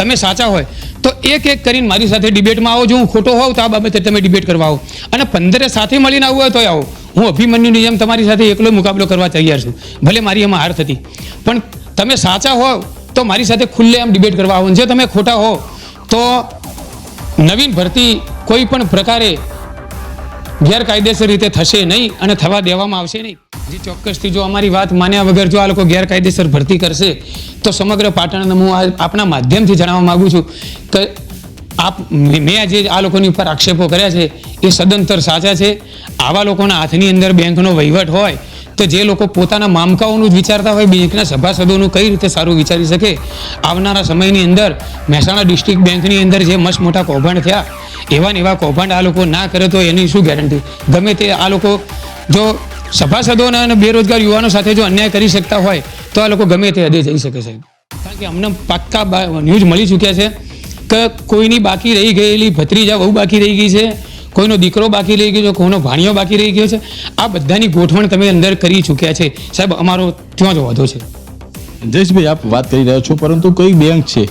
તમે સાચા હોય, તો એક એક કરીને મારી સાથે ડિબેટમાં આવો. જો હું ખોટો હોઉં તો આ બાબતે તમે ડિબેટ કરવા આવો. અને પંદરે સાથે મળીને આવવું હોય તો આવો. હું અભિમન્યુની જેમ તમારી સાથે એકલો મુકાબલો કરવા તૈયાર છું. ભલે મારી એમાં હાર થતી. પણ તમે સાચા હો તો મારી સાથે ખુલ્લે આમ ડિબેટ કરવા આવો. જો તમે ખોટા હો તો નવીન ભરતી કોઈ પણ પ્રકારે ગેરકાયદેસર રીતે થશે નહીં અને થવા દેવામાં આવશે નહીં. જે ચોક્કસથી જો અમારી વાત માન્યા વગર જો આ લોકો ગેરકાયદેસર ભરતી કરશે, તો સમગ્ર પાટણને હું આપના માધ્યમથી જણાવવા માગું છું કે આપ મેં આજે આ લોકોની ઉપર આક્ષેપો કર્યા છે, એ સદંતર સાચા છે. આવા લોકોના હાથની અંદર બેંકનો વહીવટ હોય, તો જે લોકો પોતાના મામકાઓનું જ વિચારતા હોય, બેંકના સભાસદોનું કઈ રીતે સારું વિચારી શકે? આવનારા સમયની અંદર મહેસાણા ડિસ્ટ્રિક્ટ બેંકની અંદર જે મસ્ત મોટા કૌભાંડ થયા એવા ને એવા કૌભાંડ આ લોકો ના કરે તો એની શું ગેરંટી ગમે તે આ લોકો જો સભાસદોના અને બેરોજગાર યુવાનો સાથે જો અન્યાય કરી શકતા હોય, તો આ લોકો ગમે તે હદે જઈ શકે છે કારણ કે અમને પાક્કા ન્યૂઝ મળી ચૂક્યા છે કે કોઈની બાકી રહી ગયેલી ભત્રીજા બહુ બાકી રહી ગઈ છે, કોઈનો દીકરો બાકી રહી ગયો છે, કોઈનો ભાણિયો બાકી રહી ગયો છે. આ બધાની ગોઠવણ તમે અંદર કરી ચૂક્યા છે. સાહેબ, અમારો ત્યાં જ વાંધો છે. જયેશભાઈ, આપ વાત કરી રહ્યા છો, પરંતુ કઈ બેંક છે?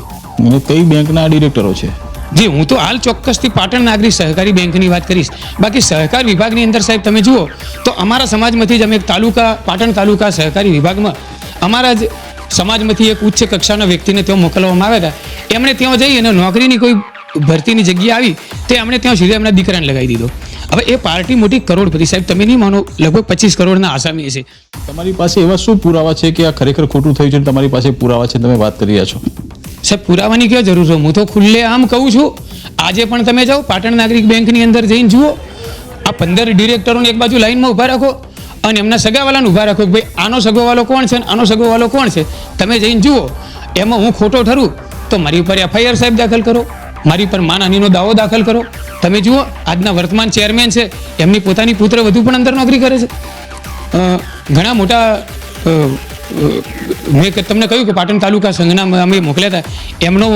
કઈ બેંકના ડિરેક્ટરો છે? જી, હું તો હાલ ચોક્કસથી પાટણ નાગરિક, સહકારી બેંકની વાત કરીશ. બાકી સહકાર વિભાગની અંદર સાહેબ, તમે જુઓ, તો અમારા સમાજમાંથી જ અમે એક તાલુકા, પાટણ તાલુકા સહકારી વિભાગમાં અમારા જ સમાજમાંથી એક ઉચ્ચ કક્ષાના વ્યક્તિને ત્યાં મોકલવામાં આવ્યા હતા. એમણે ત્યાં જઈ અને નોકરીની કોઈ ભરતીની જગ્યા આવી, તે એમણે ત્યાં સુધી એમના દીકરાને લગાવી દીધો. હવે એ પાર્ટી મોટી કરોડપતિ સાહેબ, તમે નહીં માનો, લગભગ પચીસ કરોડના આસામી છે. તમારી પાસે એવા શું પુરાવા છે કે આ ખરેખર ખોટું થયું છે તમારી પાસે પુરાવા છે? તમે વાત કરી રહ્યા છો. સાહેબ, પુરાવાની ક્યાં જરૂર છે? હું તો ખુલ્લે આમ કહું છું, આજે પણ તમે જાઓ, પાટણ નાગરિક બેંકની અંદર જઈને જુઓ. આ પંદર ડિરેક્ટરોને એક બાજુ લાઈનમાં ઊભા રાખો અને એમના સગાવાલાને ઊભા રાખો કે ભાઈ, આનો સગોવાલો કોણ છે આનો સગોવાલો કોણ છે? તમે જઈને જુઓ. એમાં હું ખોટો ઠરું, તો મારી ઉપર એફઆઈઆર સાહેબ દાખલ કરો. મારી પર માનહાનિનો દાવો દાખલ કરો. તમે જુઓ, આજના વર્તમાન ચેરમેન છે, એમની પોતાની પુત્ર વધુ પણ અંદર નોકરી કરે છે. ઘણા મોટા મેં તમને કહ્યું કે પાટણ તાલુકા સંઘના અમે મોકલ્યા હતા. એમનો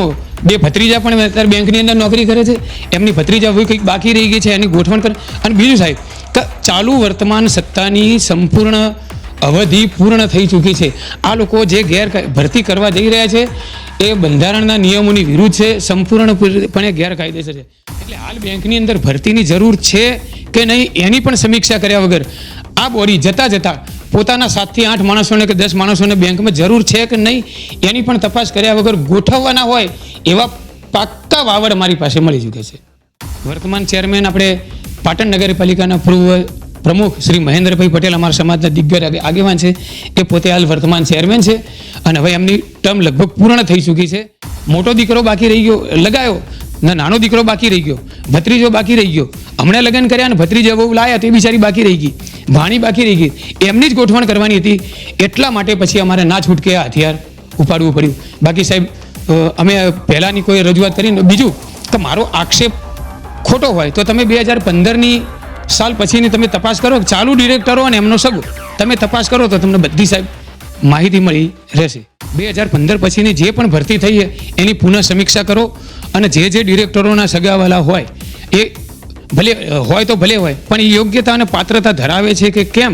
બે ભત્રીજા પણ અત્યારે બેંકની અંદર નોકરી કરે છે. એમની ભત્રીજા હોય કંઈક બાકી રહી ગઈ છે, એની ગોઠવણ કરે અને બીજું સાહેબ, કે ચાલુ વર્તમાન સત્તાની સંપૂર્ણ અવધિ પૂર્ણ થઈ ચૂકી છે. આ લોકો જે ગેર ભરતી કરવા જઈ રહ્યા છે, એ બંધારણના નિયમોની વિરુદ્ધ છે, સંપૂર્ણપણે ગેરકાયદેસર છે. એટલે હાલ બેંકની અંદર ભરતીની જરૂર છે કે નહીં, એની પણ સમીક્ષા કર્યા વગર આ બોરી જતા જતા પોતાના સાતથી આઠ માણસોને કે દસ માણસોને બેંકમાં જરૂર છે કે નહીં, એની પણ તપાસ કર્યા વગર ગોઠવવાના હોય, એવા પાક્કા વાવડ મારી પાસે મળી ચૂકે છે. વર્તમાન ચેરમેન આપણે પાટણ નગરપાલિકાના પૂર્વ પ્રમુખ શ્રી મહેન્દ્રભાઈ પટેલ અમારા સમાજના દિગ્ગજ આગે- આગેવાન છે. એ પોતે હાલ વર્તમાન ચેરમેન છે અને હવે એમની ટર્મ લગભગ પૂર્ણ થઈ ચૂકી છે. મોટો દીકરો બાકી રહી ગયો, લગાયો. ના, નાનો દીકરો બાકી રહી ગયો. ભત્રીજો બાકી રહી ગયો. હમણાં લગ્ન કર્યા અને ભત્રીજો બહુ લાયા તે બિચારી બાકી રહી ગઈ. ભાણી બાકી રહી ગઈ. એમની જ ગોઠવણ કરવાની હતી. એટલા માટે પછી અમારે ના છૂટકે હથિયાર ઉપાડવું પડ્યું. બાકી સાહેબ અમે પહેલાંની કોઈ રજૂઆત કરીને બીજું કે મારો આક્ષેપ ખોટો હોય તો તમે બે હજાર પંદરની સાલ પછીની તમે તપાસ કરો. ચાલુ ડિરેક્ટરો અને એમનો સગો. તમે તપાસ કરો તો તમને બધી સાહેબ માહિતી મળી રહેશે. બે હજાર પંદર પછીની જે પણ ભરતી થઈ છે, એની પુનઃ સમીક્ષા કરો અને જે જે ડિરેક્ટરોના સગાવાલા હોય, એ ભલે હોય તો ભલે હોય, પણ એ યોગ્યતા અને પાત્રતા ધરાવે છે કે કેમ?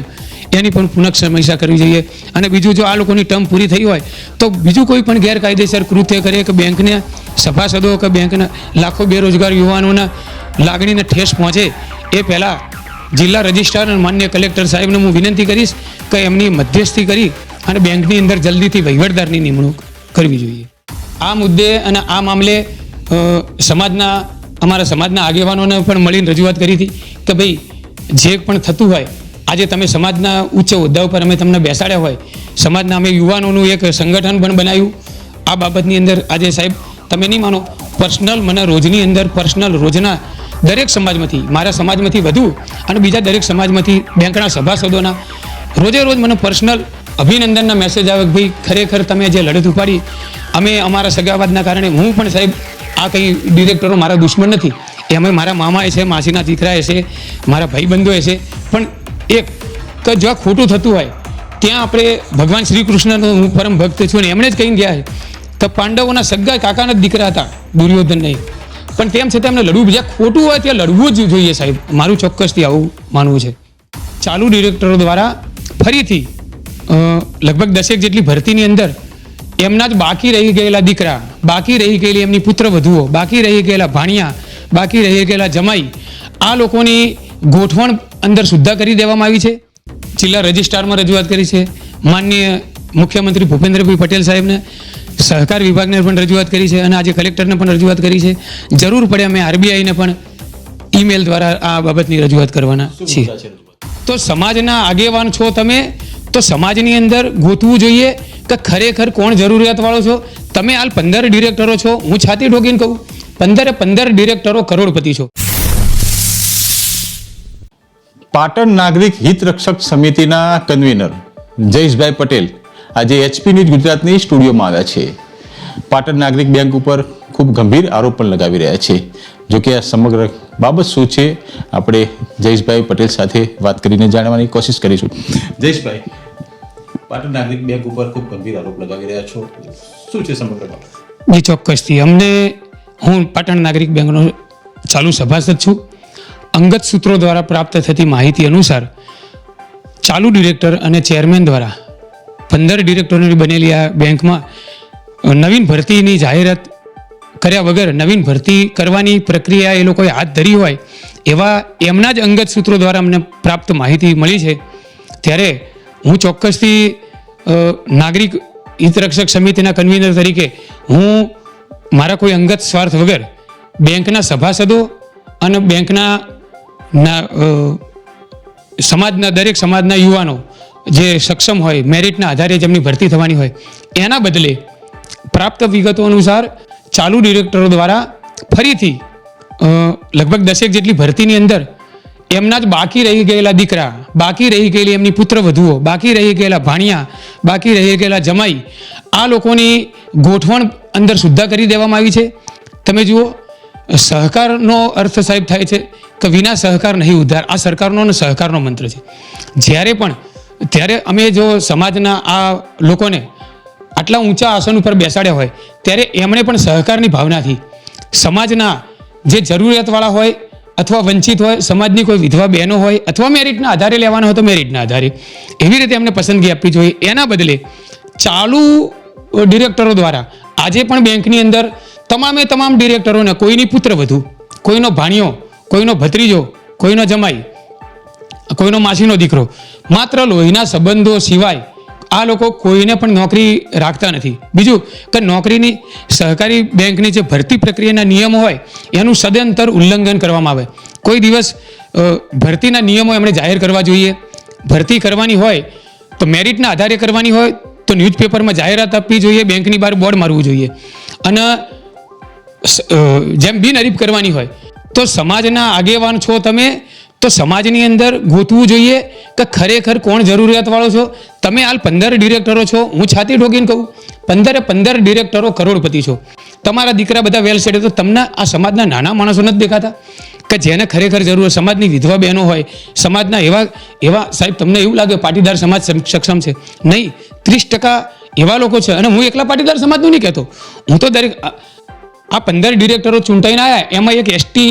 એની પણ પુનઃ સમીક્ષા કરવી જોઈએ. અને બીજું જો આ લોકોની ટર્મ પૂરી થઈ હોય, તો બીજું કોઈ પણ ગેરકાયદેસર કૃત્ય કરે કે બેંકને સભાસદો કે બેંકના લાખો બેરોજગાર યુવાનોના લાગણીને ઠેસ પહોંચે, એ પહેલાં જિલ્લા રજિસ્ટ્રાર અને માન્ય કલેક્ટર સાહેબને હું વિનંતી કરીશ કે એમની મધ્યસ્થી કરી અને બેંકની અંદર જલ્દીથી વહીવટદારની નિમણૂક કરવી જોઈએ. આ મુદ્દે અને આ મામલે સમાજના અમારા સમાજના આગેવાનોને પણ મળીને રજૂઆત કરી હતી કે ભાઈ, જે પણ થતું હોય, આજે તમે સમાજના ઉચ્ચ હોદ્દા ઉપર અમે તમને બેસાડ્યા હોય, સમાજના અમે યુવાનોનું એક સંગઠન પણ બનાવ્યું. આ બાબતની અંદર આજે સાહેબ, તમે નહીં માનો, પર્સનલ મને રોજની અંદર પર્સનલ રોજના દરેક સમાજમાંથી, મારા સમાજમાંથી વધુ અને બીજા દરેક સમાજમાંથી બેંકના સભાસદોના રોજે રોજ મને પર્સનલ અભિનંદનના મેસેજ આવે કે ભાઈ, ખરેખર તમે જે લડત ઉપાડી, અમે અમારા સગાવાદના કારણે હું પણ સાહેબ આ કંઈ ડિરેક્ટરો મારા દુશ્મન નથી. એ અમે મારા મામાએ છે, માસીના દીકરાએ છે, મારા ભાઈબંધોએ છે. પણ એક કે જો ખોટું થતું હોય, ત્યાં આપણે ભગવાન શ્રી કૃષ્ણનો હું પરમ ભક્ત છું અને એમણે જ કહીને ગયા છે. તો પાંડવોના સગા કાકાના જ દીકરા હતા દુર્યોધન નહીં પણ તેમ છતાં એમને લડવું જ્યાં ખોટું હોય ત્યાં લડવું જ જોઈએ સાહેબ. મારું ચોક્કસથી આવું માનવું છે. ચાલુ ડિરેક્ટરો દ્વારા ફરીથી લગભગ દસેક જેટલી ભરતીની અંદર એમના જ બાકી રહી ગયેલા દીકરા બાકી રહી ગયેલી એમની પુત્ર વધુઓ બાકી રહી ગયેલા ભાણિયા બાકી રહી ગયેલા જમાઈ આ લોકોની ગોઠવણ અંદર સુદ્ધા કરી દેવામાં આવી છે. જિલ્લા રજિસ્ટ્રારમાં રજૂઆત કરી છે. માનનીય મુખ્યમંત્રી ભૂપેન્દ્રભાઈ પટેલ સાહેબને સહકાર વિભાગને પણ રજૂઆત કરી છે અને આજે કલેક્ટરને પણ રજૂઆત કરી છે. જરૂર પડે અમે આરબીઆઈને પણ ઈમેલ દ્વારા આ બાબતની રજૂઆત કરવાના છીએ. તો સમાજના આગેવાન છો તમે તો સમાજની અંદર ગોતવું જોઈએ કે ખરેખર કોણ જરૂરિયાતવાળો છો? તમે હાલ પંદર ડિરેક્ટરો છો. હું છાતી ઠોકીને કહું, પંદરે પંદર ડિરેક્ટરો કરોડપતિ છો. પાટણ નાગરિક હિત રક્ષક સમિતિના કન્વીનર જયેશભાઈ પટેલ આજે એચપી ન્યૂઝ ગુજરાતની સ્ટુડિયોમાં આવ્યા છે. પાટણ નાગરિક બેંક ઉપર ખૂબ ગંભીર આરોપ પણ લગાવી રહ્યા છે. જો કે આ સમગ્ર બાબત શું છે? આપણે જયેશભાઈ પટેલ સાથે વાત કરીને જાણવાની કોશિશ કરીશું. જયેશભાઈ પાટણ નાગરિક બેંક ઉપર ખૂબ ગંભીર આરોપ લગાવી રહ્યા છો. શું છે સમગ્ર જી, ચોક્કસથી. અમને હું પાટણ નાગરિક બેંકનો ચાલુ સભાસદ છું. અંગત સૂત્રો દ્વારા પ્રાપ્ત થતી માહિતી અનુસાર ચાલુ ડિરેક્ટર અને ચેરમેન દ્વારા પંદર ડિરેક્ટરોની બનેલી આ બેંકમાં નવીન ભરતીની જાહેરાત કર્યા વગર નવીન ભરતી કરવાની પ્રક્રિયા એ લોકોએ હાથ ધરી હોય એવા એમના જ અંગત સૂત્રો દ્વારા અમને પ્રાપ્ત માહિતી મળી છે. ત્યારે હું ચોક્કસથી નાગરિક હિતરક્ષક સમિતિના કન્વીનર તરીકે હું મારા કોઈ અંગત સ્વાર્થ વગર બેંકના સભાસદો અને બેંકના સમાજના, દરેક સમાજના યુવાનો જે સક્ષમ હોય, મેરિટના આધારે જેમની ભરતી થવાની હોય, એના બદલે પ્રાપ્ત વિગતો અનુસાર ચાલુ ડિરેક્ટરો દ્વારા ફરીથી લગભગ દસેક જેટલી ભરતીની અંદર એમના જ બાકી રહી ગયેલા દીકરા, બાકી રહી ગયેલી એમની પુત્ર વધુઓ બાકી રહી ગયેલા ભાણિયા, બાકી રહી ગયેલા જમાઈ, આ લોકોની ગોઠવણ અંદર સુદ્ધા કરી દેવામાં આવી છે. તમે જુઓ, સહકારનો અર્થ સાહેબ થાય છે કે વિના સહકાર નહીં ઉદ્ધાર, આ સરકારનો અને સહકારનો મંત્ર છે. જ્યારે પણ, ત્યારે અમે જો સમાજના આ લોકોને આટલા ઊંચા આસન ઉપર બેસાડ્યા હોય, ત્યારે એમણે પણ સહકારની ભાવનાથી સમાજના જે જરૂરિયાતવાળા હોય અથવા વંચિત હોય, સમાજની કોઈ વિધવા બહેનો હોય, અથવા મેરિટના આધારે લેવાનો હોય તો મેરિટના આધારે. એવી રીતે એમને પસંદગી આપવી જોઈએ. એના બદલે ચાલુ ડિરેક્ટરો દ્વારા આજે પણ બેંકની અંદર તમામે તમામ ડિરેક્ટરોને કોઈની પુત્ર વધુ, કોઈનો ભાણિયો, કોઈનો ભત્રીજો, કોઈનો જમાઈ, કોઈનો માસીનો દીકરો, માત્ર લોહીના સંબંધો સિવાય આ લોકો કોઈને પણ નોકરી રાખતા નથી. બીજું કે નોકરીની સહકારી બેંકની જે ભરતી પ્રક્રિયાના નિયમો હોય, એનું સદંતર ઉલ્લંઘન કરવામાં આવે. કોઈ દિવસ ભરતીના નિયમો એમણે જાહેર કરવા જોઈએ. ભરતી કરવાની હોય, તો મેરિટના આધારે કરવાની હોય, તો ન્યૂઝપેપરમાં જાહેરાત આપવી જોઈએ, બેંકની બહાર બોર્ડ મારવું જોઈએ. અને જેમ બિનહરીફ કરવાની હોય, તો સમાજના આગેવાન છો તમે તો સમાજની અંદર ગોતવું જોઈએ કે ખરેખર કોણ જરૂરિયાતવાળો છો? તમે હાલ પંદર ડિરેક્ટરો છો. હું છાતી ઠોકીને કહું, પંદરે પંદર ડિરેક્ટરો કરોડપતિ છો. તમારા દીકરા બધા વેલ સેટ તો તમને આ સમાજના નાના માણસો નથી દેખાતા? કે જેને ખરેખર જરૂર સમાજની વિધવા બહેનો હોય, સમાજના એવા એવા, સાહેબ તમને એવું લાગે પાટીદાર સમાજ સક્ષમ છે? નહીં, ત્રીસ ટકા એવા લોકો છે. અને હું એકલા પાટીદાર સમાજનું નહીં કહેતો. હું તો દરેક, આ પંદર ડિરેક્ટરો ચૂંટાઈને આવ્યા એમાં એક એસટી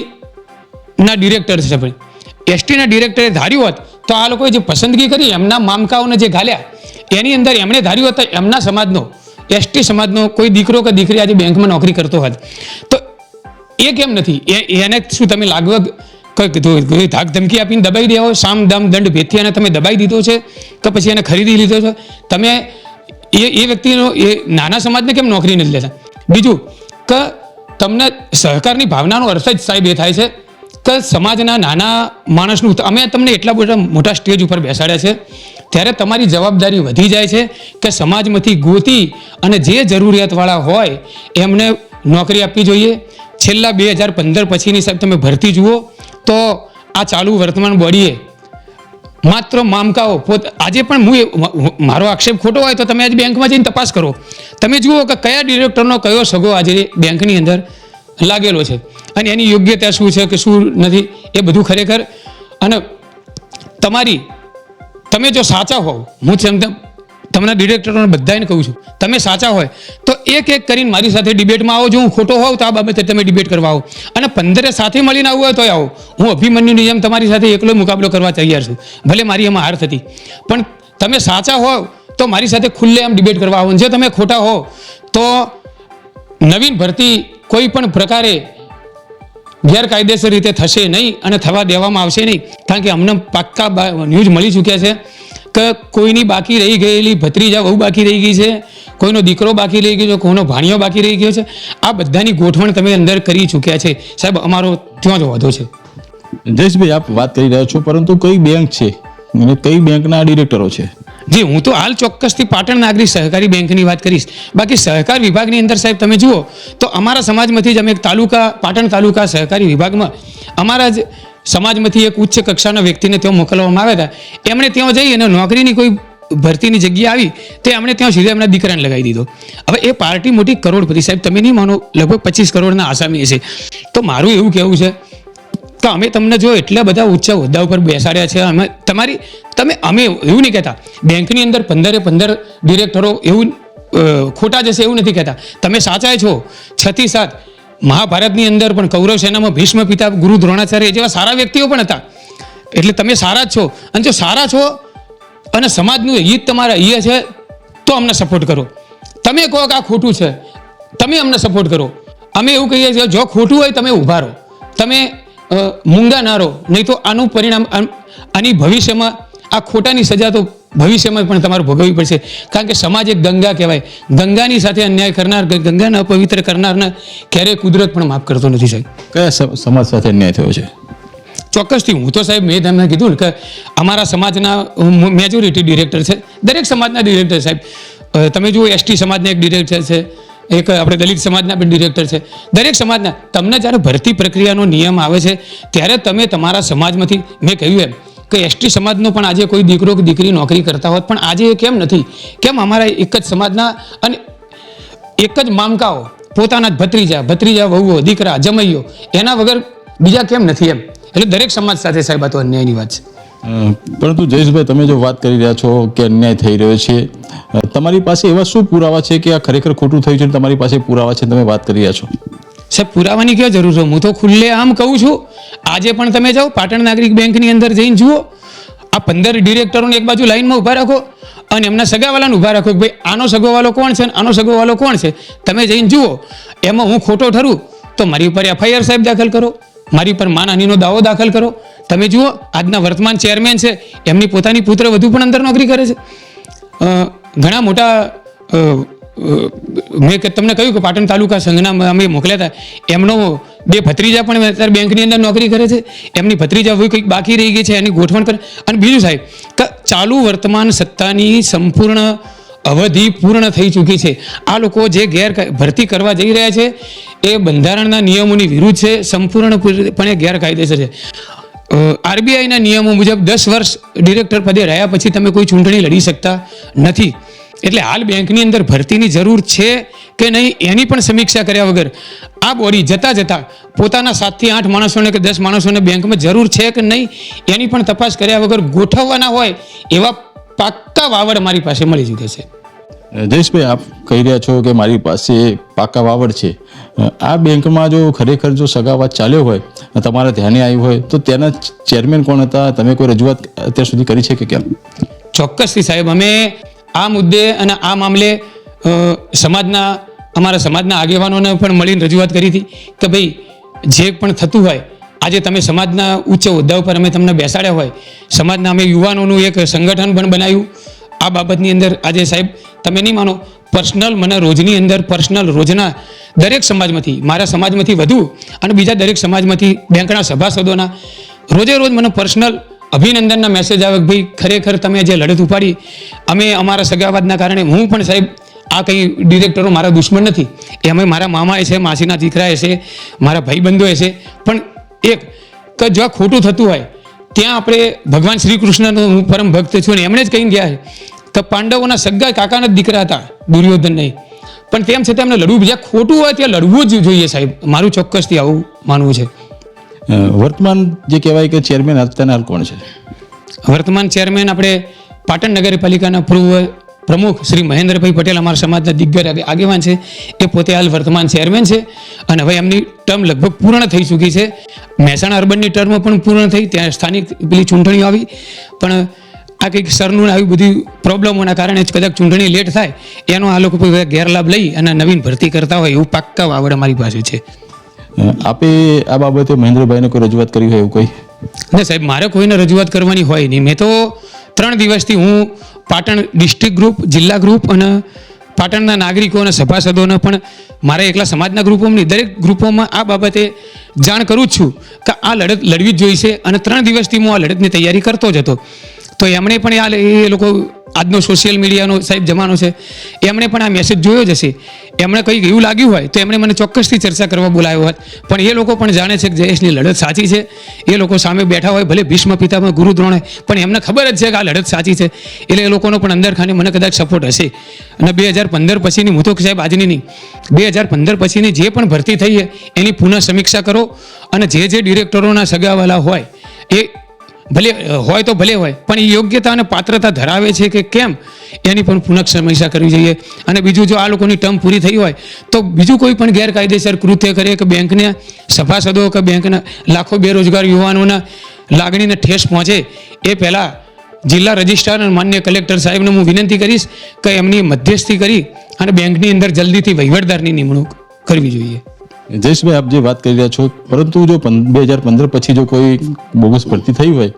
ના ડિરેક્ટર છે ભાઈ એસટીના ડિરેક્ટરે ધાર્યું હોત, તો આ લોકોએ જે પસંદગી કરી, એમના મામકાઓને જે ઘાલ્યા એની અંદર એમણે ધાર્યું હતું એમના સમાજનો, એસટી સમાજનો કોઈ દીકરો કે દીકરી આજે બેંકમાં નોકરી કરતો હોત. તો એ કેમ નથી? એ, એને શું તમે લાગવગ કોઈ ધાક ધમકી આપીને દબાઈ દેવો સામ, દામ, દંડ ભેથી એને તમે દબાઈ દીધો છે? કે પછી એને ખરીદી લીધો છે? તમે એ એ વ્યક્તિનો, એ નાના સમાજને કેમ નોકરી નથી લેતા? બીજું, કે તમને સહકારની ભાવનાનો અર્થ જ સાહેબ એ થાય છે કે સમાજના નાના માણસનું અમે તમને એટલા બધા મોટા સ્ટેજ ઉપર બેસાડ્યા છે. ત્યારે તમારી જવાબદારી વધી જાય છે કે સમાજમાંથી ગોતી અને જે જરૂરિયાતવાળા હોય એમને નોકરી આપવી જોઈએ. છેલ્લા બે હજાર પંદર પછીની સાહેબ તમે ભરતી જુઓ તો આ ચાલુ વર્તમાન બોડીએ માત્ર મામકાઓ પોત આજે પણ હું મારો આક્ષેપ ખોટો હોય તો તમે આજે બેંકમાં જઈને તપાસ કરો. તમે જુઓ કે કયા ડિરેક્ટરનો કયો સગો આજે બેંકની અંદર લાગેલો છે. અને એની યોગ્યતા શું છે કે શું નથી, એ બધું ખરેખર. અને તમારી, તમે જો સાચા હોવ, હું તેમ તેમ તમને ડિરેક્ટરોને બધાને કહું છું, તમે સાચા હોય, તો એક એક કરીને મારી સાથે ડિબેટમાં આવો, જો હું ખોટો હોઉં તો આ બાબતે તમે ડિબેટ કરવા આવો. અને પંદરે સાથે મળીને આવું હોય તો આવો. હું અભિમન્યુની જેમ તમારી સાથે એકલો મુકાબલો કરવા તૈયાર છું. ભલે મારી એમાં હાર થતી. પણ તમે સાચા હોવ તો મારી સાથે ખુલ્લે આમ ડિબેટ કરવા આવો. જો તમે ખોટા હો તો નવીન ભરતી કોઈ પણ પ્રકારે ગેરકાયદેસર રીતે થશે નહીં અને થવા દેવામાં આવશે નહીં. કારણ કે અમને પાક્કા ન્યૂઝ મળી ચૂક્યા છે કે કોઈની બાકી રહી ગયેલી ભત્રીજા બહુ બાકી રહી ગઈ છે, કોઈનો દીકરો બાકી રહી ગયો છે, કોઈનો ભાણિયો બાકી રહી ગયો છે. આ બધાની ગોઠવણ તમે અંદર કરી ચૂક્યા છે. સાહેબ, અમારો ત્યાં જ વાંધો છે. જયેશભાઈ, આપ વાત કરી રહ્યા છો, પરંતુ કઈ બેંક છે? અને કઈ બેંકના ડિરેક્ટરો છે? જી, હું તો હાલ ચોક્કસથી પાટણ નાગરિક સહકારી બેંકની વાત કરીશ. બાકી સહકાર વિભાગની અંદર સાહેબ તમે જુઓ, તો અમારા સમાજમાંથી જ અમે એક તાલુકા, પાટણ તાલુકા સહકારી વિભાગમાં અમારા જ સમાજમાંથી એક ઉચ્ચ કક્ષાના વ્યક્તિને ત્યાં મોકલવામાં આવ્યા હતા. એમણે ત્યાં જઈ અને નોકરીની કોઈ ભરતીની જગ્યા આવી, તે એમણે ત્યાં સીધા એમના દીકરાને લગાવી દીધો. હવે એ પાર્ટી મોટી કરોડપતિ સાહેબ, તમે નહીં માનો, લગભગ પચીસ કરોડના આસામી છે તો મારું એવું કહેવું છે કે અમે તમને જો એટલા બધા ઊંચા હોદ્દા ઉપર બેસાડ્યા છે, અમે તમારી, તમે, અમે એવું નહીં કહેતા, બેંકની અંદર પંદરે પંદર ડિરેક્ટરો એવું ખોટા જશે એવું નથી કહેતા. તમે સાચા છો, છથી સાત, મહાભારતની અંદર પણ કૌરવ સેનામાં ભીષ્મ પિતા ગુરુ દ્રોણાચાર્ય જેવા સારા વ્યક્તિઓ પણ હતા. એટલે તમે સારા જ છો. અને જો સારા છો અને સમાજનું હિત તમારા અહીંયા છે, તો અમને સપોર્ટ કરો. તમે કહો કે આ ખોટું છે, તમે અમને સપોર્ટ કરો. અમે એવું કહીએ છીએ, જો ખોટું હોય તમે ઊભા રહો. તમે મૂંગા ના રહો નહીં તો આનું પરિણામ આન- ભવિષ્યમાં આ ખોટાની સજા તો ભવિષ્યમાં પણ તમારે ભોગવવી પડશે. કારણ કે સમાજ એક ગંગા કહેવાય. ગંગાની સાથે અન્યાય કરનાર ગંગાને અપવિત્ર કરનારને ક્યારેય કુદરત પણ માફ કરતો નથી સાહેબ. કયા સમાજ સાથે અન્યાય થયો છે? ચોક્કસથી હું તો સાહેબ મેં તમને કીધું કે અમારા સમાજના મેજોરિટી ડિરેક્ટર છે. દરેક સમાજના ડિરેક્ટર સાહેબ. તમે જુઓ એસટી સમાજના એક ડિરેક્ટર છે. એક આપણે દલિત સમાજના પણ ડિરેક્ટર છે. દરેક સમાજના, તમને જ્યારે ભરતી પ્રક્રિયાનો નિયમ આવે છે, ત્યારે તમે તમારા સમાજમાંથી, મેં કહ્યું એમ કે એસટી સમાજનો પણ આજે કોઈ દીકરો કે દીકરી નોકરી કરતા હોત, પણ આજે એ કેમ નથી? કેમ અમારા એક જ સમાજના અને એક જ મામકાઓ, પોતાના ભત્રીજા ભત્રીજા, વહુઓ, દીકરા, જમૈયો, એના વગર બીજા કેમ નથી એમ? એટલે દરેક સમાજ સાથે સાહેબ, આ તો અન્યાયની વાત છે. પરંતુ જયેશભાઈ, તમે જો વાત કરી રહ્યા છો કે અન્યાય થઈ રહ્યો છે તમારી પાસે એવા શું પુરાવા છે કે આ ખરેખર ખોટું થયું છે તમારી પાસે પુરાવા છે? તમે વાત કરી રહ્યા છો. સાહેબ, પુરાવાની ક્યાં જરૂર છે? હું તો ખુલ્લે આમ કહું છું, આજે પણ તમે જાઓ, પાટણ નાગરિક બેંકની અંદર જઈને જુઓ, આ પંદર ડિરેક્ટરોને એક બાજુ લાઈનમાં ઊભા રાખો અને એમના સગાવાલાને ઊભા રાખો કે ભાઈ, આનો સગોવાલો કોણ છે અને આનો સગોવાલો કોણ છે? તમે જઈને જુઓ, એમાં હું ખોટો ઠરું, તો મારી ઉપર એફઆઈઆર સાહેબ દાખલ કરો. મારી પર માનહાનિનો દાવો દાખલ કરો. તમે જુઓ, આજના વર્તમાન ચેરમેન છે, એમની પોતાની પુત્ર વધુ પણ અંદર નોકરી કરે છે. ઘણા મોટા મેં તમને કહ્યું કે પાટણ તાલુકા સંઘના અમે મોકલ્યા હતા. એમનો બે ભત્રીજા પણ અત્યારે બેંકની અંદર નોકરી કરે છે. એમની ભત્રીજા હોય કંઈક બાકી રહી ગઈ છે, એની ગોઠવણ કરે. અને બીજું સાહેબ, કે, ચાલુ વર્તમાન સત્તાની સંપૂર્ણ અવધિ પૂર્ણ થઈ ચૂકી છે. આ લોકો જે ગેર ભરતી કરવા જઈ રહ્યા છે, એ બંધારણના નિયમોની વિરુદ્ધ છે, સંપૂર્ણપણે ગેરકાયદેસર છે. આરબીઆઈના નિયમો મુજબ દસ વર્ષ ડિરેક્ટર પદે રહ્યા પછી તમે કોઈ ચૂંટણી લડી શકતા નથી. એટલે હાલ બેંકની અંદર ભરતીની જરૂર છે કે નહીં, એની પણ સમીક્ષા કર્યા વગર આ બોડી જતાં જતાં પોતાના સાતથી આઠ માણસોને કે દસ માણસોને બેંકમાં જરૂર છે કે નહીં, એની પણ તપાસ કર્યા વગર ગોઠવવાના હોય એવા પાક્કા વાવડ મારી પાસે મળી ચૂકે છે. જયેશભાઈ, આપ કહી રહ્યા છો કે મારી પાસે પાકા વાવડ છે. આ બેંકમાં જો ખરેખર જો સગાવાત ચાલ્યો હોય તમારા ધ્યાને આવ્યું હોય, તો તેના ચેરમેન કોણ હતા? તમે કોઈ રજૂઆત અત્યાર સુધી કરી છે કે કેમ? ચોક્કસથી સાહેબ, અમે આ મુદ્દે અને આ મામલે સમાજના, અમારા સમાજના આગેવાનોને પણ મળીને રજૂઆત કરી હતી કે ભાઈ, જે પણ થતું હોય, આજે તમે સમાજના ઉચ્ચ હોદ્દા ઉપર અમે તમને બેસાડ્યા હોય, સમાજના અમે યુવાનોનું એક સંગઠન પણ બનાવ્યું આ બાબતની અંદર આજે સાહેબ, તમે નહીં માનો પર્સનલ મને રોજની અંદર પર્સનલ રોજના દરેક સમાજમાંથી, મારા સમાજમાંથી વધુ અને બીજા દરેક સમાજમાંથી બેંકના સભાસદોના રોજે રોજ મને પર્સનલ અભિનંદનના મેસેજ આવે ભાઈ, ખરેખર તમે જે લડત ઉપાડી, અમે અમારા સગાવાદના કારણે હું પણ સાહેબ, આ કંઈ ડિરેક્ટરો મારા દુશ્મન નથી. એ અમે મારા મામા છે, માસીના દીકરા છે, મારા ભાઈબંધો છે. પણ એક, કે જો આ ખોટું થતું હોય, ત્યાં આપણે ભગવાન શ્રી કૃષ્ણનો હું પરમ ભક્ત છું અને એમણે જ કહી ગયા છે. કે પાંડવોના સગા કાકાના દીકરા હતા દુર્યોધન નહીં પણ તેમ છતાં એમને લડવું જ્યાં ખોટું હોય ત્યાં લડવું જ જોઈએ સાહેબ. મારું ચોક્કસથી આવું માનવું છે. વર્તમાન જે કહેવાય કે ચેરમેન અત્યારના હાલ કોણ છે? વર્તમાન ચેરમેન આપણે પાટણ નગરપાલિકાના પૂર્વ પ્રમુખ શ્રી મહેન્દ્રભાઈ પટેલ અમારા સમાજના દિગ્ગજ આગે- આગેવાન છે. એ પોતે હાલ વર્તમાન ચેરમેન છે અને હવે એમની ટર્મ લગભગ પૂર્ણ થઈ ચૂકી છે. મહેસાણા અર્બનની ટર્મ પણ પૂર્ણ થઈ ત્યાં સ્થાનિક પેલી ચૂંટણીઓ આવી. પણ આ કંઈક સરનું આવી બધી પ્રોબ્લેમોના કારણે જ કદાચ ચૂંટણી લેટ થાય એનો આ લોકો ગેરલાભ લઈ અને નવીન ભરતી કરતા હોય એવું પાક્કા વાવડ અમારી પાસે છે. આપે આ બાબતે મહેન્દ્રભાઈને કોઈ રજૂઆત કરી હોય એવું કોઈ? ના સાહેબ મારે કોઈને રજૂઆત કરવાની હોય નહીં. મેં તો ત્રણ દિવસથી હું પાટણ ડિસ્ટ્રિક્ટ ગ્રુપ જિલ્લા ગ્રુપ અને પાટણના નાગરિકો અને સભાસદોને પણ મારા એકલા સમાજના ગ્રુપોની દરેક ગ્રુપોમાં આ બાબતે જાણ કરું જ છું કે આ લડત લડવી જ જોઈશે અને ત્રણ દિવસથી હું આ લડતની તૈયારી કરતો જ હતો. તો એમણે પણ આ એ લોકો આજનો સોશિયલ મીડિયાનો સાહેબ જમાનો છે. એમણે પણ આ મેસેજ જોયો જ હશે. એમણે કંઈક એવું લાગ્યું હોય તો એમણે મને ચોક્કસથી ચર્ચા કરવા બોલાવ્યો હોત. પણ એ લોકો પણ જાણે છે કે જયેશની લડત સાચી છે. એ લોકો સામે બેઠા હોય, ભલે ભીષ્મ પિતામાં ગુરુ દ્રોણે, પણ એમને ખબર જ છે કે આ લડત સાચી છે. એટલે એ લોકોનો પણ અંદર ખાને મને કદાચ સપોર્ટ હશે. અને બે હજાર પંદર પછીની હું તો સાહેબ આજની નહીં. બે હજાર પંદર પછીની જે પણ ભરતી થઈ એની પુનઃ સમીક્ષા કરો. અને જે જે ડિરેક્ટરોના સગાવાલા હોય, એ ભલે હોય તો ભલે હોય, પણ એ યોગ્યતા અને પાત્રતા ધરાવે છે કે કેમ? એની પણ પુનઃ સમીક્ષા કરવી જોઈએ. અને બીજું, જો આ લોકોની ટર્મ પૂરી થઈ હોય, તો બીજું કોઈ પણ ગેરકાયદેસર કૃત્ય કરે કે બેંકને સભાસદો કે બેંકના લાખો બેરોજગાર યુવાનોના લાગણીને ઠેસ પહોંચે, એ પહેલાં જિલ્લા રજિસ્ટ્રાર અને માન્ય કલેક્ટર સાહેબને હું વિનંતી કરીશ કે એમની મધ્યસ્થી કરી અને બેંકની અંદર જલ્દીથી વહીવટદારની નિમણૂક કરવી જોઈએ. જયેશભાઈ, આપ જે વાત કરી રહ્યા છો, પરંતુ જો બે હજાર પંદર પછી જો કોઈ બોગસ ભરતી થઈ હોય,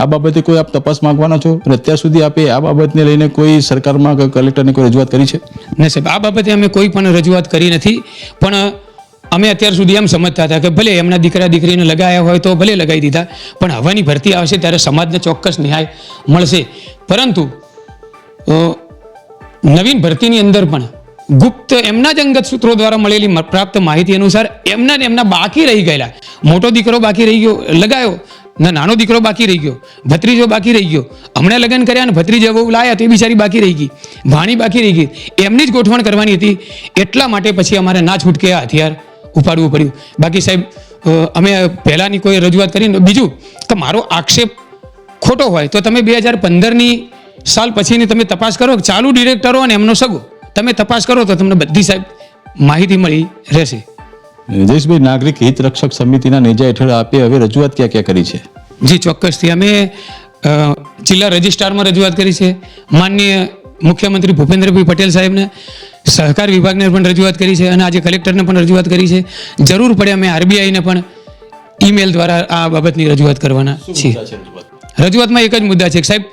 આ બાબતે કોઈ આપ તપાસ માંગવાના છો? અને અત્યાર સુધી આપે આ બાબતને લઈને કોઈ સરકારમાં કે કલેક્ટરને કોઈ રજૂઆત કરી છે? ને સાહેબ, આ બાબતે અમે કોઈ પણ રજૂઆત કરી નથી, પણ અમે અત્યાર સુધી એમ સમજતા હતા કે ભલે એમના દીકરા દીકરીને લગાયા હોય તો ભલે લગાવી દીધા, પણ હવાની ભરતી આવશે ત્યારે સમાજને ચોક્કસ ન્યાય મળશે. પરંતુ નવીન ભરતીની અંદર પણ ગુપ્ત એમના જ અંગત સૂત્રો દ્વારા મળેલી પ્રાપ્ત માહિતી અનુસાર એમના ને એમના બાકી રહી ગયેલા. મોટો દીકરો બાકી રહી ગયો, લગાયો. ના, નાનો દીકરો બાકી રહી ગયો. ભત્રીજો બાકી રહી ગયો. હમણાં લગ્ન કર્યા ને ભત્રીજો બહુ લાયા તે બિચારી બાકી રહી ગઈ. ભાણી બાકી રહી ગઈ. એમની જ ગોઠવણ કરવાની હતી. એટલા માટે પછી અમારે ના છૂટકે હથિયાર ઉપાડવું પડ્યું. બાકી સાહેબ અમે પહેલાંની કોઈ રજૂઆત કરીને બીજું કે મારો આક્ષેપ ખોટો હોય તો તમે બે હજાર પંદરની સાલ પછીની તમે તપાસ કરો ચાલુ ડિરેક્ટરો અને એમનો સગો. તમે તપાસ કરો તો તમને બધી સાહેબ માહિતી મળી રહેશે. જયેશભાઈ નાગરિક હિત રક્ષક સમિતિના નેજા હેઠળ આપે હવે રજૂઆત ક્યાં ક્યાં કરી છે? જી ચોક્કસથી અમે જિલ્લા રજિસ્ટ્રારમાં રજૂઆત કરી છે. માનનીય મુખ્યમંત્રી ભૂપેન્દ્રભાઈ પટેલ સાહેબને સહકાર વિભાગને પણ રજૂઆત કરી છે અને આજે કલેક્ટરને પણ રજૂઆત કરી છે. જરૂર પડે અમે આરબીઆઈને પણ ઈમેલ દ્વારા આ બાબતની રજૂઆત કરવાના છીએ. રજૂઆતમાં એક જ મુદ્દા છે સાહેબ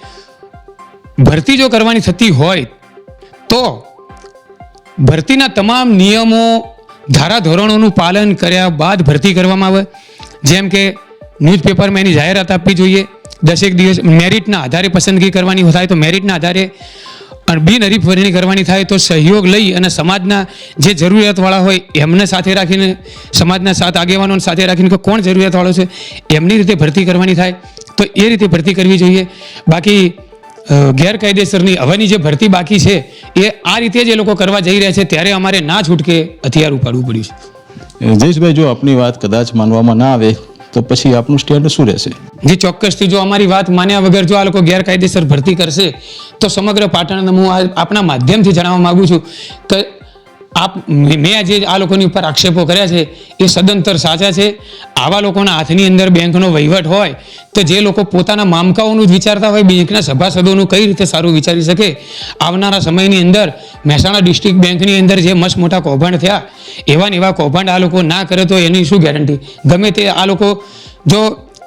ભરતી જો કરવાની થતી હોય તો ભરતીના તમામ નિયમો, ધારાધોરણોનું પાલન કર્યા બાદ ભરતી કરવામાં આવે. જેમ કે ન્યૂઝપેપરમાં એની જાહેરાત આપવી જોઈએ. દસેક દિવસ મેરિટના આધારે પસંદગી કરવાની થાય તો મેરિટના આધારે અને બિનહરીફ વરણી કરવાની થાય તો સહયોગ લઈ અને સમાજના જે જરૂરિયાતવાળા હોય એમને સાથે રાખીને, સમાજના સાત આગેવાનોને સાથે રાખીને કે કોણ જરૂરિયાતવાળો છે, એમની રીતે ભરતી કરવાની થાય. તો એ રીતે ભરતી કરવી જોઈએ. બાકી ગેરકાયદેસરની હવાની જે ભરતી બાકી છે એ આ રીતે જ એ લોકો કરવા જઈ રહ્યા છે. ત્યારે અમારે ના છૂટકે હથિયાર ઉપાડવું પડ્યું છે. જયેશભાઈ જો આપની વાત કદાચ માનવામાં ના આવે તો પછી આપનું સ્ટેન્ડ શું રહેશે? જે ચોક્કસથી જો અમારી વાત માન્યા વગર જો આ લોકો ગેરકાયદેસર ભરતી કરશે તો સમગ્ર પાટણને હું આ આપના માધ્યમથી જણાવવા માગું છું કે આપ મેં મેં જે આ લોકોની ઉપર આક્ષેપો કર્યા છે, એ સદંતર સાચા છે. આવા લોકોના હાથની અંદર બેંકનો વહીવટ હોય, તો જે લોકો પોતાના મામકાઓનું જ વિચારતા હોય, બેંકના સભાસદોનું કઈ રીતે સારું વિચારી શકે? આવનારા સમયની અંદર મહેસાણા ડિસ્ટ્રિક્ટ બેંકની અંદર જે મસ્ત મોટા કૌભાંડ થયા એવા ને એવા કૌભાંડ આ લોકો ના કરે તો એની શું ગેરંટી ગમે તે આ લોકો જો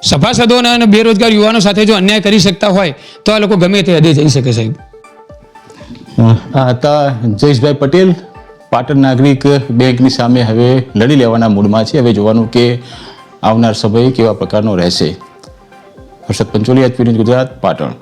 સભાસદોને અને બેરોજગાર યુવાનો સાથે જો અન્યાય કરી શકતા હોય, તો આ લોકો ગમે તે હદે જઈ શકે સાહેબ. હતા જયેશભાઈ પટેલ પાટણ નાગરિક બેંકની સામે હવે લડી લેવાના મૂડમાં છે. હવે જોવાનું કે આવનાર સમય કેવા પ્રકારનો રહેશે. Harshad Pancholi HP news Gujarat, Patan.